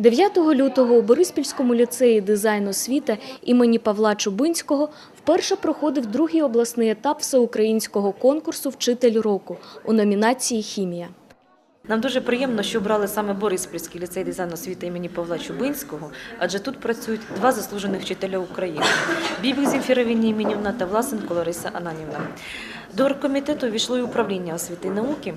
9 лютого у Бориспільському ліцеї дизайн освіти імені Павла Чубинського вперше проходив другий обласний етап всеукраїнського конкурсу «Вчитель року» у номінації «Хімія». Нам дуже приємно, що обрали саме Бориспільський ліцей дизайну освіти імені Павла Чубинського, адже тут працюють два заслужених вчителя України – Бібік Земфіра Вінімінівна та Власенко Лариса Ананівна. До оргкомітету війшло і управління освіти і науки.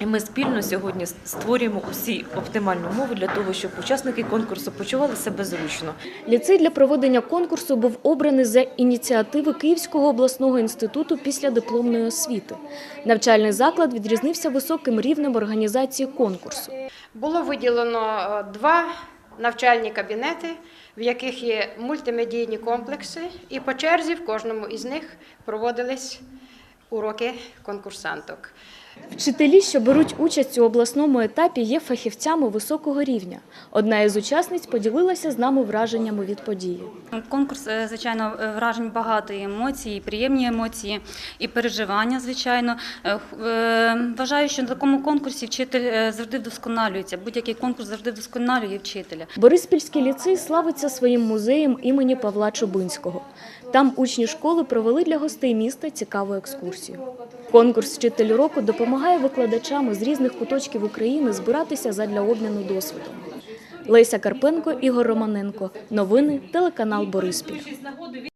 І ми спільно сьогодні створюємо усі оптимальні умови для того, щоб учасники конкурсу почували себе зручно. Ліцей для проведення конкурсу був обраний за ініціативи Київського обласного інституту після дипломної освіти. Навчальний заклад відрізнився високим рівнем організації конкурсу. Було виділено е, два навчальні кабінети, в яких є мультимедійні комплекси, і по черзі в кожному із них проводились уроки конкурсанток. Вчителі, що беруть участь у обласному етапі, є фахівцями високого рівня. Одна із учасниць поділилася з нами враженнями від події. Конкурс, е, звичайно, е, вражень багато і емоцій, і приємні емоції, і переживання, звичайно. Е, Вважаю, що на такому конкурсі вчитель завжди вдосконалюється. Будь-який конкурс завжди вдосконалює вчителя. Бориспільський ліцей славиться своїм музеєм імені Павла Чубинського. Там учні школи провели для гостей міста цікаву екскурсію. Конкурс «Вчитель року» допомагає викладачам з різних куточків України збиратися задля обміну досвідом. Леся Карпенко, Ігор Романенко. Новини телеканал Бориспіль.